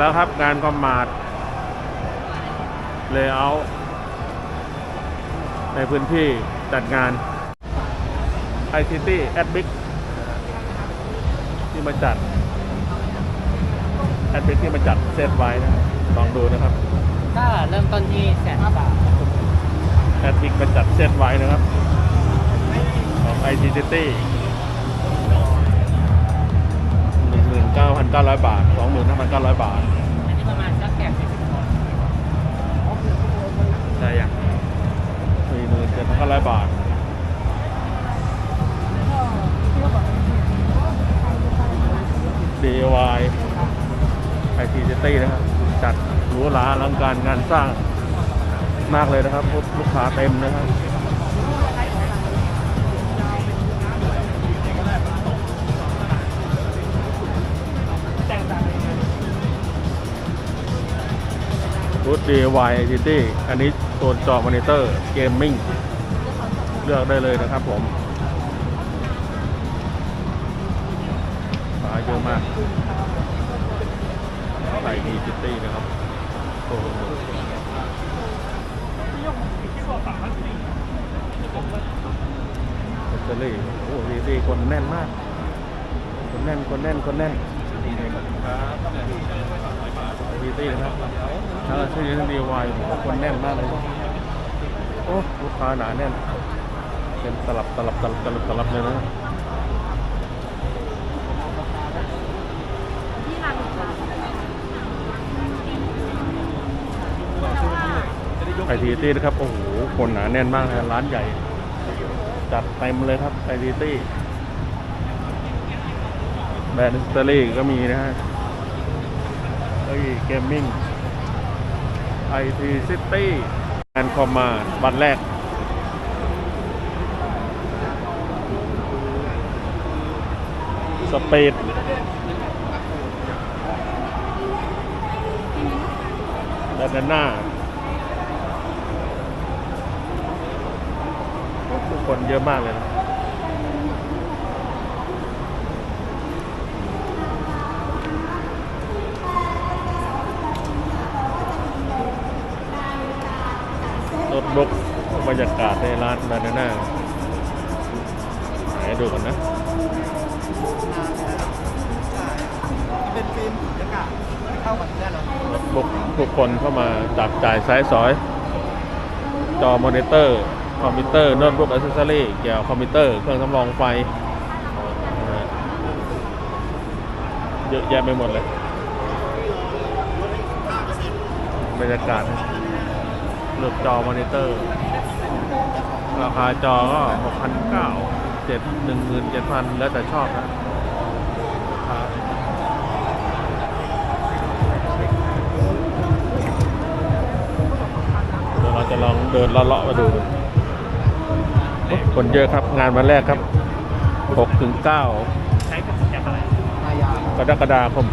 แล้วครับงานคอมมาดเลเยอร์ในพื้นที่จัดงาน ICT a d b i c ที่มาจัด a d b i c ที่มาจัดเซตไว้นะลองดูนะครับ ก็เริ่มต้นที่แสนบาทแอดมิกมาจัดเซตไว้นะครับของ IT City 19,900 บาท 25,900 บาท อันนี้ประมาณสักแก่สิบคนได้ยัง47,900 บาท DIY IT City นะครับ จัดหรูหราอลังการงานสร้างมากเลยนะครับ ลูกค้าเต็มนะครับ รูท DIY IT อันนี้ตัวจอมอนิเตอร์เกมมิ่งเลือกได้เลยนะครับผมฟ้าเยอะมากไทยดีซิตี้นะครับโอ้โหเจอรี่โอ้ดีดีคนแน่นมาก คนแน่น คนแน่น คนแน่น ดีดี้นะครับถ้าชื่อนี้ดีวายคนแน่นมากเลยโอ้ลูกค้าหนาแน่น เป็นตลับตลับตลับตลับตลับเลยนะไอทีตี้นะครับ โอ้โห คนหนาแน่นมากนะร้านใหญ่ จัดเต็มเลยครับไอทีตี้ แบรนด์สเตอรี่ก็มีนะฮะเอ้เกมมิ่งไอทีซิตี้งานคอมมาวันแรกสเปดด้านหน้าคนเยอะมากเลยนะ โน้ตบุ๊กบรรยากาศในร้านบานาน่าให้ดูกันนะเป็นฟิล์มบรรยากาศเข้ากับแน่นอนโน้ตบุ๊กทุกคนเข้ามาจับจ่ายซ้ายซอย จอมอนิเตอร์ คอมพิวเตอร์โน้ตบุ๊กอ c เซสซอรี่เกี่ยวกับคอมพิวเตอร์เครื่องสำรองไฟนะฮะเยอะแยะไปหมดเลยบรรยากาศนะ เลือกจอมอนิเตอร์ ราคาจอก็6,900 7 17,000 แล้วแต่ชอบนะเดี๋ยวเราจะลองเดินเลาะๆมาดู คนเยอะครับงานวันแรกครับ 6 ถึง 9 ใช้กับแอปอะไรมายากรกฎาคม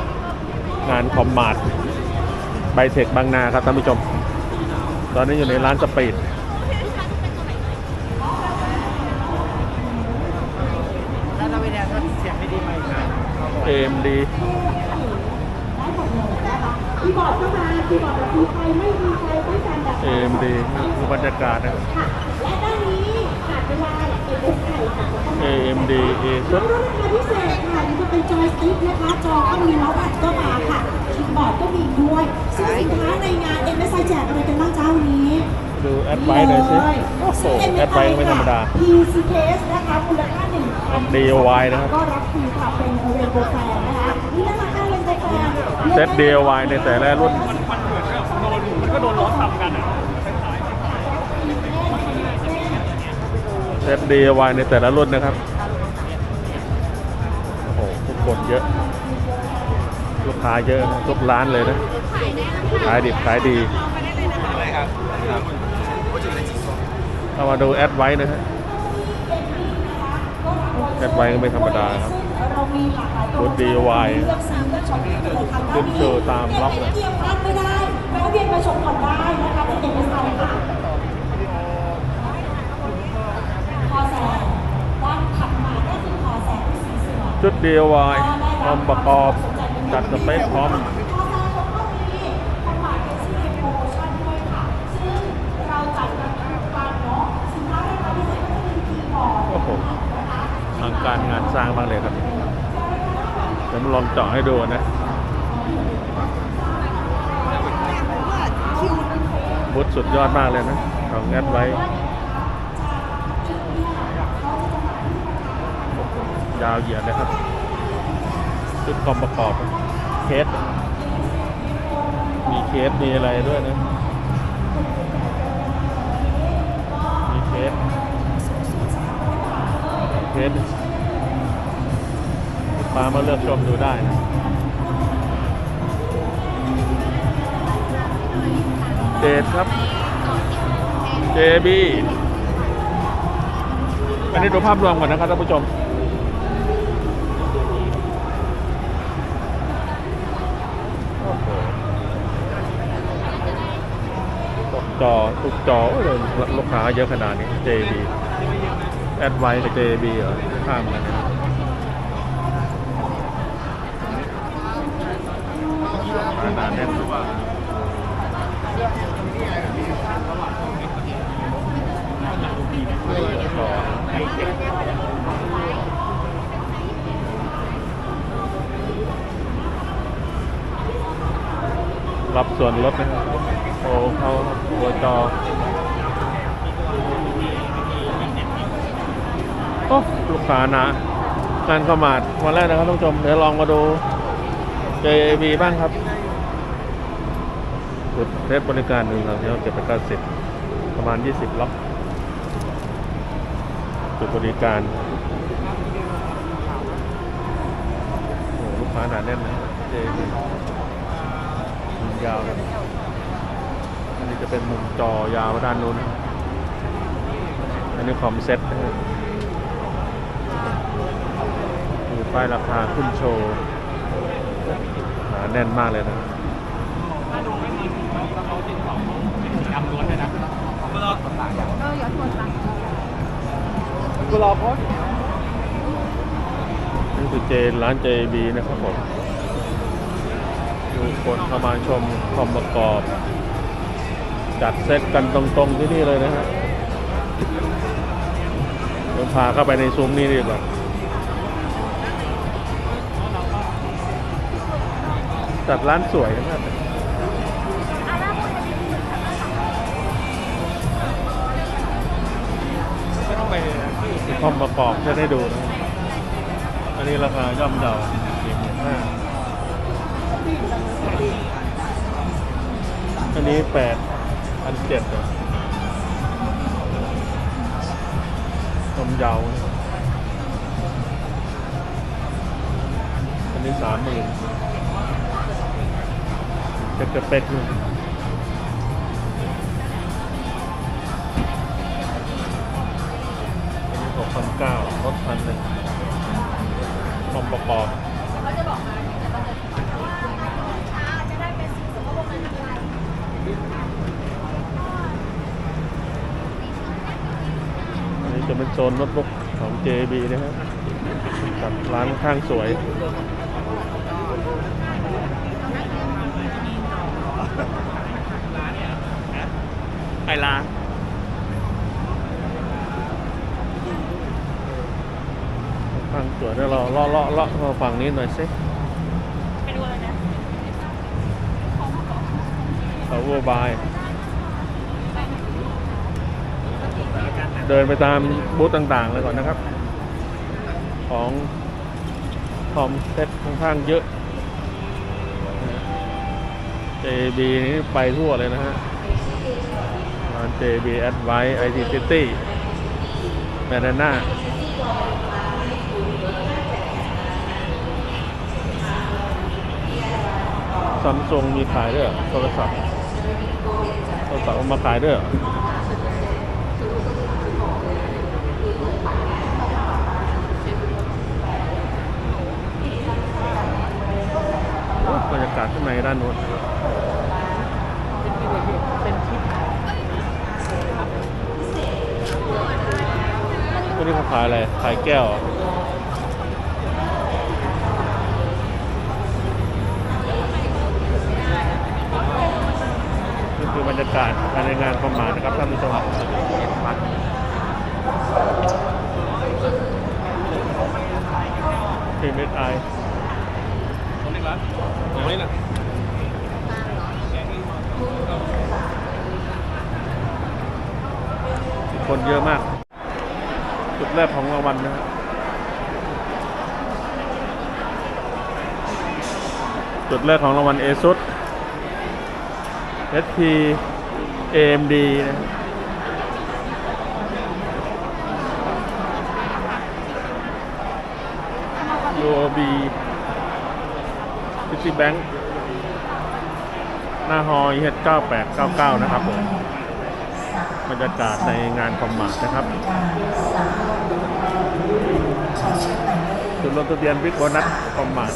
2566งานคอมมาร์ดไบเทคบางนาครับท่านผู้ชม ตอนนี้อยู่ในร้านสปีดแล้วเราไปแดนก็เสียงไม่ดีไหมครับ AMD คีย์บอร์ดก็มาคีย์บอร์ดแบบมีไฟไม่มีไฟไม่แซมแบบ AMD นี่คือบรรยากาศนะครับค่ะและด้านนี้ขาดไม่ได้เอเอสไข่ค่ะ AMD แล้ ASUS วก็ราคาพิเศษค่ะนี่จะเป็นจอยสติ๊กนะคะ จอก็มีเมาส์แพดก็มาค่ะคีย์บอร์ดก็มีด้วยซึ่งสินค้าในงาน MSI แจกอะไรกันบ้างเจ้าวันนี้ ดูแอดไว้หน่อยสิโอ้โหแอดไว้ก็ไม่ธรรมดา PC case นะคะมูลค่าหนึ่งพัน DIY นะครับก็รับฟรีค่ะเป็นเรนโบว์แฟนนะคะนี่นะคะเรนโบว์แฟนเซต DIY ในแต่ละรุ่นมันก็โดนล้อทำกันอะเซต DIY ในแต่ละรุ่นนะครับโอ้โหทุกคนเยอะลูกค้าเยอะนะทุกร้านเลยนะขายดิบขายดี เอามาดูแอดไว้นะฮะแอดไว้ก็ไม่ธรรมดาครับเรามีหลากหลายรถ DIY เลือกซื้อเลือกช็อปได้เลยค่ะขึ้นโชว์ตามล็อกเลยเดียวพลาดไม่ได้แวะเวียนมาชมก่อนได้นะคะเป็นเอ็มเอสไอค่ะคอแสงด้านถัดมาก็คือคอแสงสีสวยชุด DIY พร้อมประกอบจัดสเปคพร้อม ข้อแรกแล้วก็มีความหมายเป็นซีโปรโมชั่นด้วยค่ะ ซึ่งเราจัดกันทุกวันเนาะสินค้าราคาพิเศษก็จะมีคีย์บอร์ด โอ้โหทาง การงานสร้างมากเลยครับเดี๋ยวมาลองเจาะให้ดูนะบูธสุดยอดมากเลยนะของแอดไว้ ยาวเหยียดเลยครับชุดคอมประกอบเคส มีเคส มีอะไรด้วยนะ มีเคสเคส้ามาเลือกชมดูได้นะเดทครับ JB อันนี้ดูภาพรวมก่อนนะครับท่านผู้ชมตกจอทุกจอโอ้ยลูกค้าเยอะขนาดนี้ JB แอดไวกับ JB เหรอข้ามกันนะ ขนาดแน่นรับส่วนลดนะครับโอ้เขาตัวจอโอ้ลูกค้านะการเข้ามาดวันแรกนะครับท่านผู้ชม เดี๋ยวลองมาดู JAB บ้างครับ จุดเทสบริการหนึ่งเราที่เราเก็บไปเก้าสิบประมาณ20ล็อกจุดบริการโอ้ลูกค้าหนาแน่นนะ JAB มุมยาวนะอันนี้จะเป็นมุมจอยาวด้านนู้นอันนี้คอมเซ็ตนะครับมีป้ายราคาขึ้นโชว์หนาแน่นมากเลยนะ กูรอโพสนี่คือเจนร้าน JB นะครับผมดูคนเข้ามาชมคอมประกอบ จัดเซตกันตรงๆที่นี่เลยนะฮะเดี๋ยวพาเข้าไปในซุ้มนี่ดีกว่าจัดร้านสวยนะครับ ไม่ต้องไปมีคอมประกอบจะได้ดูนะอันนี้ราคาย่อมเยาสี่หมื่นห้าอันนี้แปดพันเจ็ดย่อมยานะครับอันนี้สามหมื่นเจ็ดกระเป็กหนึ่ง คอมประกอบอันนี้จะเป็นโซนโน้ตบุ๊กของ JB นะครับกับร้านข้างสวยไอลาข้างสวยเดี๋ยวเราเลาะเลาะเลาะมาฝั่งนี้หน่อยสิไปดูอะไรนะเขาวัวบายเดินไปตามบูธต่างๆเลยก่อนนะครับ ของคอมเซ็ตค่อนข้างเยอะ JB นี่ไปทั่วเลยนะฮะร้าน JB Advice IT City Banana ซัมซุงมีขายด้วยโทรศัพท์โทรศัพท์มาขายด้วยบรรยากาศข้างในด้านโน้นเป็นคลิปวันนี้เขาขายอะไร ขายแก้วเหรอ รยากาศภายในงานประมาณนะครับท่านผู้ชมทีมเอสไอตรงนี้เหรอตรงนี้นะคนเยอะมาก จุดแรกของรางวัลนะครับจุดแรกของรางวัลเอซุด SP AMD นะ UOB City Bank หน้าฮอยเฮด9899 นะครับผมบรรยากาศในงานคอมมาร์ทนะครับจุดลงทะเบียนวิกโบนัสคอมมาร์ท